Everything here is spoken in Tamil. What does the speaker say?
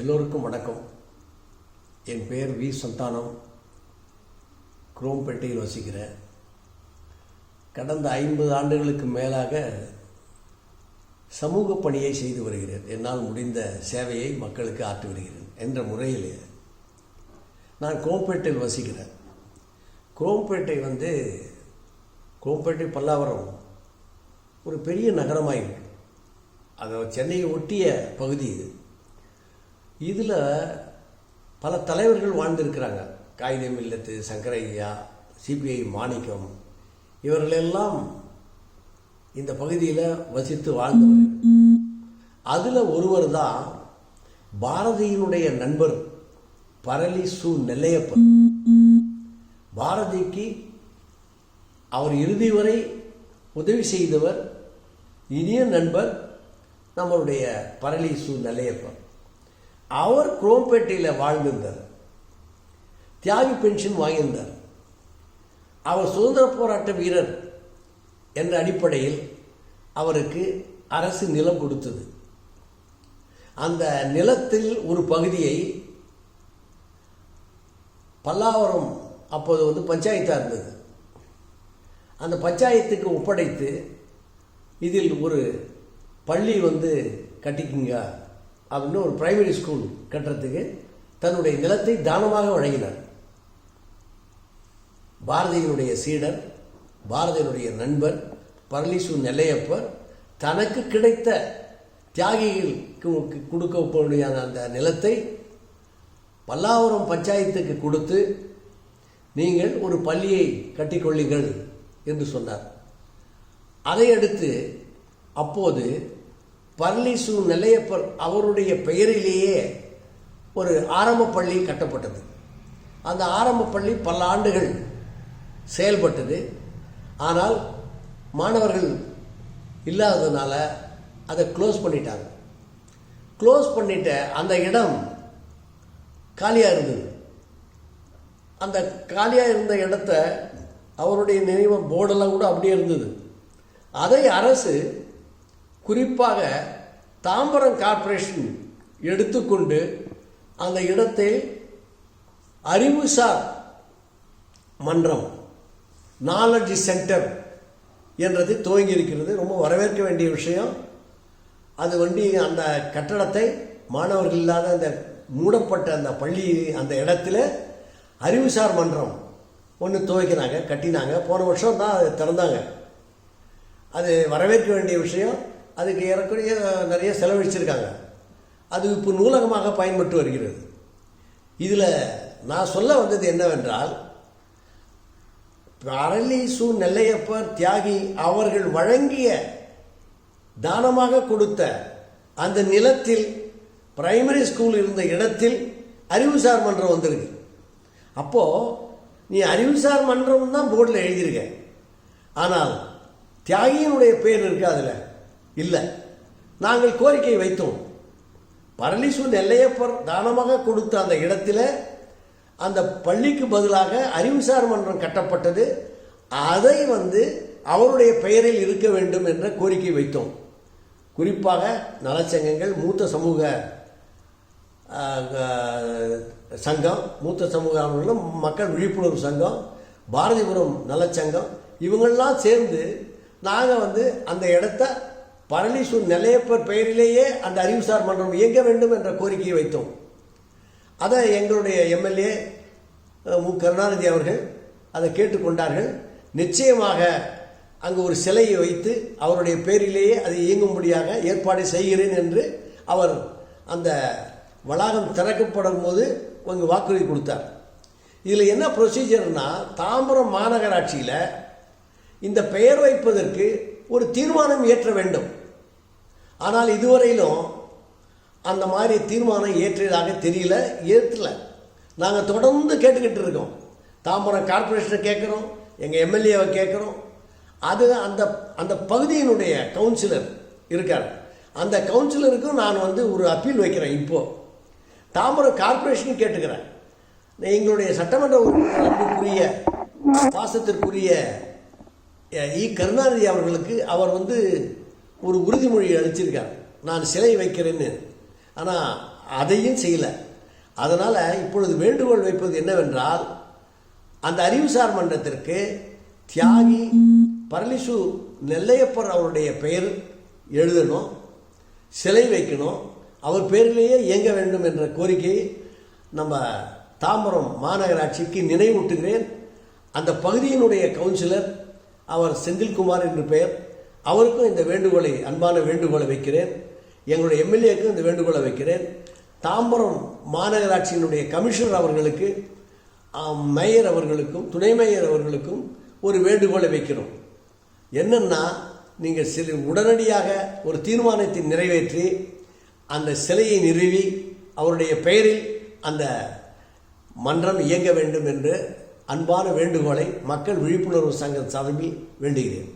எல்லோருக்கும் வணக்கம். என் பெயர் வி. சந்தானம். குரோம்பேட்டையில் வசிக்கிறேன். கடந்த ஐம்பது ஆண்டுகளுக்கு மேலாக சமூக பணியை செய்து வருகிறேன். என்னால் முடிந்த சேவையை மக்களுக்கு ஆற்றி வருகிறேன் என்ற முறையில் நான் குரோம்பேட்டையில் வசிக்கிறேன். குரோம்பேட்டை வந்து குரோம்பேட்டை பல்லாவரம் ஒரு பெரிய நகரமாக அதை சென்னையை ஒட்டிய பகுதி இது. இதில் பல தலைவர்கள் வாழ்ந்திருக்கிறாங்க. காகிதம் இல்லத்து சங்கரையா சிபிஐ மாணிக்கம். இவர்களெல்லாம் இந்த பகுதியில் வசித்து வாழ்ந்தவர். அதில் ஒருவர் தான் பாரதியினுடைய நண்பர் பரளி சு நெல்லையப்பன். பாரதிக்கு அவர் இறுதி வரை உதவி செய்தவர் இனிய நண்பர் நம்மளுடைய பரளி சு நெல்லையப்பன். அவர் குரோம்பேட்டையில் வாழ்ந்திருந்தார். தியாகி பென்ஷன் வாங்கியிருந்தார். அவர் சுதந்திர போராட்ட வீரர் என்ற அடிப்படையில் அவருக்கு அரசு நிலம் கொடுத்தது. அந்த நிலத்தில் ஒரு பகுதியை பல்லாவரம் அப்போது வந்து பஞ்சாயத்தாக இருந்தது. அந்த பஞ்சாயத்துக்கு ஒப்படைத்து இதில் ஒரு பள்ளி வந்து கட்டிக்குங்க அப்படின்னு ஒரு பிரைமரி ஸ்கூல் கட்டுறதுக்கு தன்னுடைய நிலத்தை தானமாக வழங்கினார். பாரதியினுடைய சீடர் பாரதியினுடைய நண்பர் பரளிசு நெல்லையப்பர் தனக்கு கிடைத்த தியாகிகளுக்கு கொடுக்க அந்த நிலத்தை பல்லாவரம் பஞ்சாயத்துக்கு கொடுத்து நீங்கள் ஒரு பள்ளியை கட்டிக்கொள்ளுங்கள் என்று சொன்னார். அதையடுத்து அப்போது பர்லிசு நெல்லையப்பர் அவருடைய பெயரிலேயே ஒரு ஆரம்ப பள்ளி கட்டப்பட்டது. அந்த ஆரம்ப பள்ளி பல ஆண்டுகள் செயல்பட்டது. ஆனால் மாணவர்கள் இல்லாததுனால அதை க்ளோஸ் பண்ணிட்டாங்க. க்ளோஸ் பண்ணிட்ட அந்த இடம் காலியாக இருந்தது. அந்த காலியாக இருந்த இடத்த அவருடைய நினைவு போர்டெல்லாம் கூட அப்படியே இருந்தது. அதை அரசு குறிப்பாக தாம்பரம் கார்ப்பரேஷன் எடுத்துக்கொண்டு அந்த இடத்தை அறிவுசார் மன்றம் நாலெட்ஜ் சென்டர் என்றது துவங்கி இருக்கிறது ரொம்ப வரவேற்க வேண்டிய விஷயம். அது வண்டி அந்த கட்டடத்தை மாணவர்கள் இல்லாத அந்த மூடப்பட்ட அந்த பள்ளி அந்த இடத்துல அறிவுசார் மன்றம் ஒன்று துவைக்கினாங்க கட்டினாங்க. போன வருஷம் தான் அது திறந்தாங்க. அது வரவேற்க வேண்டிய விஷயம். அதுக்கு ஏறக்குறைய நிறைய செலவழிச்சிருக்காங்க. அது இப்போ நூலகமாக பயன்பட்டு வருகிறது. இதில் நான் சொல்ல வந்தது என்னவென்றால் அரளி சு நெல்லையப்பர் தியாகி அவர்கள் வழங்கிய தானமாக கொடுத்த அந்த நிலத்தில் பிரைமரி ஸ்கூல் இருந்த இடத்தில் அறிவுசார் மன்றம் வந்திருக்கு. அப்போது நீ அறிவுசார் மன்றம் தான் போர்டில் எழுதியிருக்க. ஆனால் தியாகியினுடைய பேர் இருக்கு அதில். இல்லை. நாங்கள் கோரிக்கை வைத்தோம். பரளிசு நெல்லையப்பர் தானமாக கொடுத்த அந்த இடத்துல அந்த பள்ளிக்கு பதிலாக அறிவுசார் மன்றம் கட்டப்பட்டது. அதை வந்து அவருடைய பெயரில் இருக்க வேண்டும் என்ற கோரிக்கை வைத்தோம். குறிப்பாக நலச்சங்கங்கள் மூத்த சமூக சங்கம் மூத்த சமூகம் மக்கள் விழிப்புணர்வு சங்கம் பாரதிபுரம் நலச்சங்கம் இவங்கெல்லாம் சேர்ந்து நாங்கள் வந்து அந்த இடத்த பழனிசு நிலையப்பர் பெயரிலேயே அந்த அறிவுசார் மன்றம் இயங்க வேண்டும் என்ற கோரிக்கையை வைத்தோம். அதை எங்களுடைய எம்எல்ஏ மு. கருணாநிதி அவர்கள் அதை கேட்டுக்கொண்டார்கள் நிச்சயமாக அங்கு ஒரு சிலையை வைத்து அவருடைய பேரிலேயே அது இயங்கும்படியாக ஏற்பாடு செய்கிறேன் என்று அவர் அந்த வளாகம் திறக்கப்படும் போது அங்கு வாக்குறுதி கொடுத்தார். இதில் என்ன ப்ரொசீஜர்னா தாம்பரம் மாநகராட்சியில் இந்த பெயர் வைப்பதற்கு ஒரு தீர்மானம் இயற்ற வேண்டும். ஆனால் இதுவரையிலும் அந்த மாதிரி தீர்மானம் ஏற்றியதாக தெரியல ஏற்றல. நாங்கள் தொடர்ந்து கேட்டுக்கிட்டு இருக்கோம். தாம்பரம் கார்பரேஷனை கேட்குறோம் எங்கள் எம்எல்ஏவை கேட்குறோம். அது அந்த அந்த பகுதியினுடைய கவுன்சிலர் இருக்கார். அந்த கவுன்சிலருக்கும் நான் வந்து ஒரு அப்பீல் வைக்கிறேன் இப்போது தாம்பரம் கார்பரேஷன் கேட்டுக்கிறேன். எங்களுடைய சட்டமன்ற உறுப்பினர் அன்புக்குரிய பாசத்திற்குரிய இ. கருணாநிதி அவர்களுக்கு அவர் வந்து ஒரு உறுதிமொழி அளிச்சிருக்கார் நான் சிலை வைக்கிறேன்னு. ஆனால் அதையும் செய்யலை. அதனால் இப்பொழுது வேண்டுகோள் வைப்பது என்னவென்றால் அந்த அறிவுசார் மன்றத்திற்கு தியாகி பரளிசு நெல்லையப்பர் அவருடைய பெயர் எழுதணும் சிலை வைக்கணும் அவர் பேரிலேயே இயங்க வேண்டும் என்ற கோரிக்கையை நம்ம தாம்பரம் மாநகராட்சிக்கு நினைவூட்டுகிறேன். அந்த பகுதியினுடைய கவுன்சிலர் அவர் செந்தில்குமார் என்று பெயர். அவருக்கும் இந்த வேண்டுகோளை அன்பான வேண்டுகோளை வைக்கிறேன். எங்களுடைய எம்எல்ஏக்கும் இந்த வேண்டுகோளை வைக்கிறேன். தாம்பரம் மாநகராட்சியினுடைய கமிஷனர் அவர்களுக்கு மேயர் அவர்களுக்கும் துணை மேயர் அவர்களுக்கும் ஒரு வேண்டுகோளை வைக்கிறோம். என்னென்னா நீங்கள் சில உடனடியாக ஒரு தீர்மானத்தை நிறைவேற்றி அந்த சிலையை நிறுவி அவருடைய பெயரில் அந்த மன்றம் இயங்க வேண்டும் என்று அன்பான வேண்டுகோளை மக்கள் விழிப்புணர்வு சங்க சார்பில் வேண்டுகிறேன்.